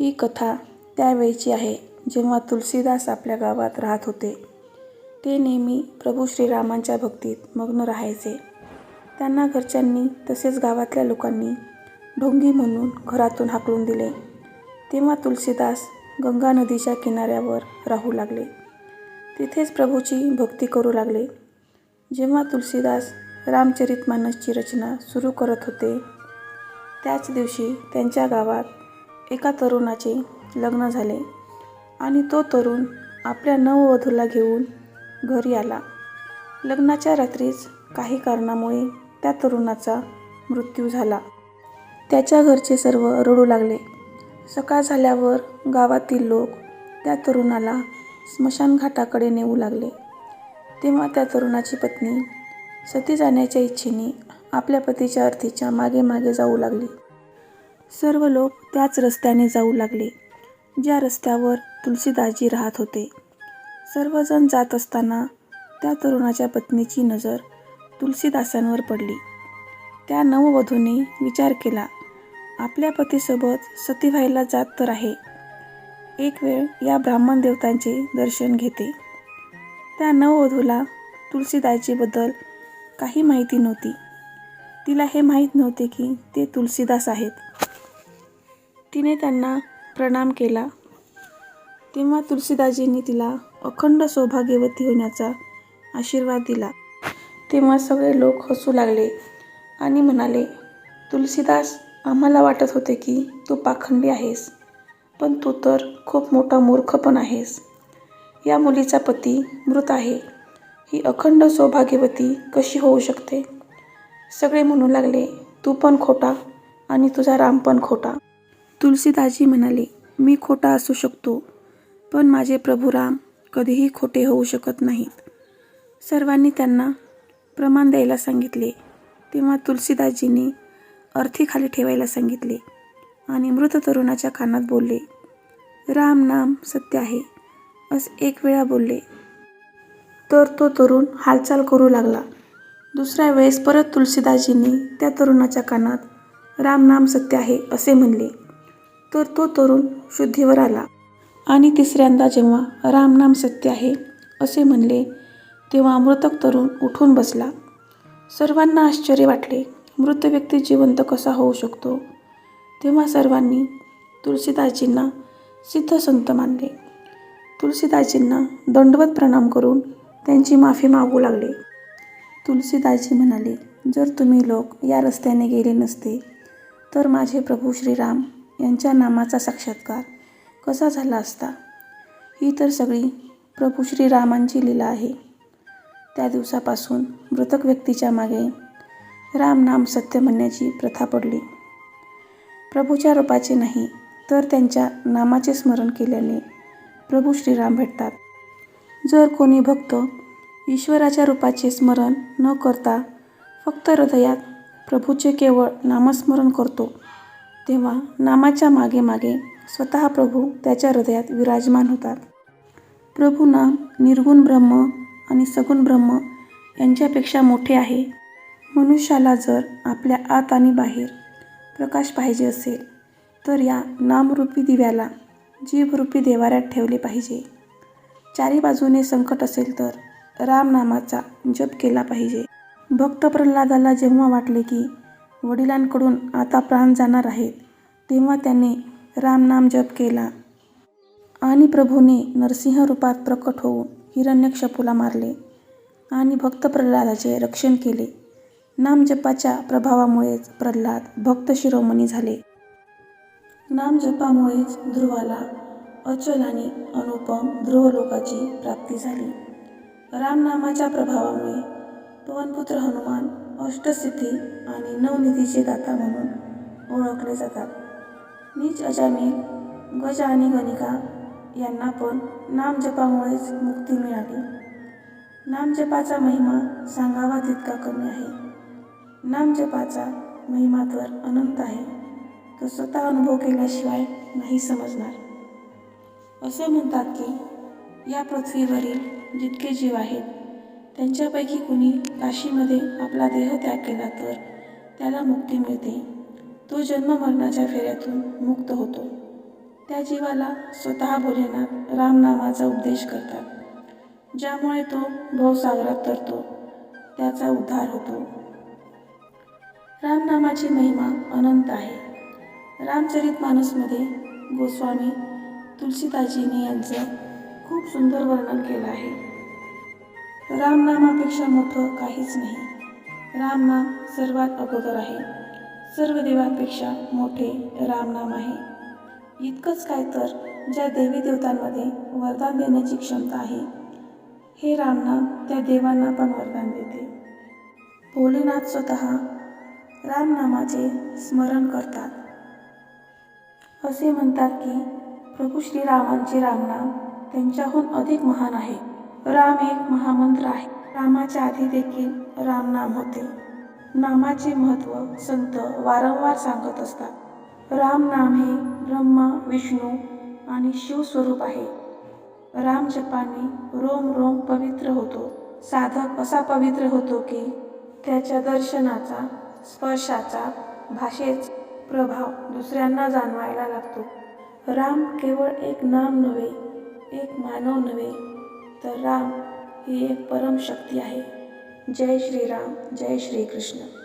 ही कथा त्यावेळची आहे जेव्हा तुलसीदास आपल्या गावात राहत होते. ते नेहमी प्रभू श्रीरामांच्या भक्तीत मग्न राहायचे. त्यांना घरच्यांनी तसेच गावातल्या लोकांनी ढोंगी म्हणून घरातून हाकलून दिले. तेव्हा तुलसीदास गंगा नदीच्या किनाऱ्यावर राहू लागले. तिथेच प्रभूची भक्ती करू लागले. जेव्हा तुलसीदास रामचरितमानसची रचना सुरू करत होते त्याच दिवशी त्यांच्या गावात एका तरुणाचे लग्न झाले आणि तो तरुण आपल्या नववधूला घेऊन घरी आला. लग्नाच्या रात्रीच काही कारणामुळे त्या तरुणाचा मृत्यू झाला. त्याच्या घरचे सर्व रडू लागले. सकाळ झाल्यावर गावातील लोक त्या तरुणाला स्मशानघाटाकडे नेऊ लागले. तेव्हा त्या तरुणाची पत्नी सती जाण्याच्या इच्छेने आपल्या पतीच्या अर्थीच्या मागे मागे जाऊ लागली. सर्व लोक त्याच रस्त्याने जाऊ लागले ज्या रस्त्यावर तुलसीदासजी राहत होते. सर्वजण जात असताना त्या तरुणाच्या पत्नीची नजर तुलसीदासांवर पडली. त्या नववधूने विचार केला आपल्या पतीसोबत सती व्हायला जात तर आहे. एक वेळ या ब्राह्मण देवतांचे दर्शन घेते. त्या नववधूला तुलसीदासजीबद्दल काही माहिती नव्हती. तिला हे माहीत नव्हते की ते तुलसीदास आहेत. तिने त्यांना प्रणाम केला. तेव्हा तुलसीदासजींनी तिला अखंड सौभाग्यवती होण्याचा आशीर्वाद दिला. तेव्हा सगळे लोक हसू लागले आणि म्हणाले तुलसीदास आम्हाला वाटत होते की तू पाखंडी आहेस पण तू तर खूप मोठा मूर्ख पण आहेस. या मुलीचा पती मृत आहे. ही अखंड सौभाग्यवती कशी होऊ शकते? सगळे म्हणू लागले तू पण खोटा आणि तुझा राम पण खोटा. तुलसीदासजी म्हणाले मी खोटा असू शकतो पण माझे प्रभू राम कधीही खोटे होऊ शकत नाहीत. सर्वांनी त्यांना प्रमाण द्यायला सांगितले. तेव्हा तुलसीदासजींनी अर्थी खाली ठेवायला सांगितले आणि मृत तरुणाच्या कानात बोलले राम नाम सत्य आहे असं एक वेळा बोलले. तर तो तरुण हालचाल करू लागला. दुसऱ्या वेळेस परत तुलसीदासजींनी त्या तरुणाच्या कानात राम नाम सत्य आहे असे म्हणले तर तो तरुण शुद्धीवर आला. आणि तिसऱ्यांदा जेव्हा रामनाम सत्य आहे असे म्हणले तेव्हा मृतक तरुण उठून बसला. सर्वांना आश्चर्य वाटले. मृत व्यक्ती जिवंत कसा होऊ शकतो? तेव्हा सर्वांनी तुलसीदासजींना सिद्ध संत मानले. तुलसीदासजींना दंडवत प्रणाम करून त्यांची माफी मागू लागले. तुलसीदासजी म्हणाले जर तुम्ही लोक या रस्त्याने गेले नसते तर माझे प्रभू श्रीराम यांच्या नामाचा साक्षात्कार कसा झाला असता? ही तर सगळी प्रभू श्रीरामांची लीला आहे. त्या दिवसापासून मृतक व्यक्तीच्या मागे राम नाम सत्य म्हणण्याची प्रथा पडली. प्रभूच्या रूपाचे नाही तर त्यांच्या नामाचे स्मरण केल्याने प्रभू श्रीराम भेटतात. जर कोणी भक्त ईश्वराच्या रूपाचे स्मरण न करता फक्त हृदयात प्रभूचे केवळ नामस्मरण करतो तेव्हा नामाच्या मागे मागे स्वतः प्रभू त्याच्या हृदयात विराजमान होतात. प्रभू नाम निर्गुण ब्रह्म आणि सगुण ब्रह्म यांच्यापेक्षा मोठे आहे. मनुष्याला जर आपल्या आत आणि बाहेर प्रकाश पाहिजे असेल तर या नामरूपी दिव्याला जीभरूपी देवाऱ्यात ठेवले पाहिजे. चारी बाजूने संकट असेल तर राम नामाचा जप केला पाहिजे. भक्त प्रल्हादाला जेव्हा वाटले की वडिलांकडून आता प्राण जाणार आहेत तेव्हा त्याने रामनाम जप केला आणि प्रभूने नरसिंह रूपात प्रकट होऊन हिरण्यक्षपूला मारले आणि भक्त प्रल्हादाचे रक्षण केले. नामजपाच्या प्रभावामुळेच प्रल्हाद भक्त शिरोमणी झाले. नामजपामुळेच ध्रुवाला अचल आणि अनुपम ध्रुवलोकाची प्राप्ती झाली. रामनामाच्या प्रभावामुळे पवनपुत्र हनुमान अष्टसिद्धी आणि नवनिधीचे दाता म्हणून ओळखले जातात. नीच अजामील गज आणि गणिका यांना पण नामजपामुळेच मुक्ती मिळाली. नामजपाचा महिमा सांगावा तितका कमी आहे. नामजपाचा महिमा तर अनंत आहे तो स्वतः अनुभव केल्याशिवाय नाही समजणार. असं म्हणतात की या पृथ्वीवरील जितके जीव आहेत त्यांच्यापैकी कुणी काशीमध्ये आपला देह त्याग केला तर त्याला मुक्ती मिळते. तो जन्म मरणाच्या फेऱ्यातून मुक्त होतो. त्या जीवाला स्वतः भोलेनाथ रामनामाचा उपदेश करतात ज्यामुळे तो भवसागरात तरतो त्याचा उद्धार होतो रामनामाची महिमा अनंत आहे रामचरित मानसमध्ये गोस्वामी तुलसीदासजींनी यांचं खूप सुंदर वर्णन केलं आहे रामनामापेक्षा मोठं काहीच नाही. रामनाम सर्वात अगोदर आहे. सर्व देवांपेक्षा मोठे रामनाम आहे. इतकंच काय तर ज्या देवी देवतांमध्ये वरदान देण्याची क्षमता आहे हे रामनाम त्या देवांना पण वरदान देते. भोलेनाथ स्वतः रामनामाचे स्मरण करतात. असे म्हणतात की प्रभू श्रीरामांचे रामनाम त्यांच्याहून अधिक महान आहे. राम एक महामंत्र आहे. रामाच्या आधी देखील रामनाम होते. नामाचे महत्त्व संत वारंवार सांगत असतात. राम नाम हे ब्रह्मा विष्णू आणि शिव स्वरूप आहे. राम जपाने रोम रोम पवित्र होतो. साधक असा पवित्र होतो की त्याच्या दर्शनाचा स्पर्शाचा भाषेचा प्रभाव दुसऱ्यांना जाणवायला लागतो. राम केवळ एक नाम नव्हे एक मानव नव्हे तर राम ही एक परमशक्ती आहे. जय श्रीराम जय श्रीकृष्ण.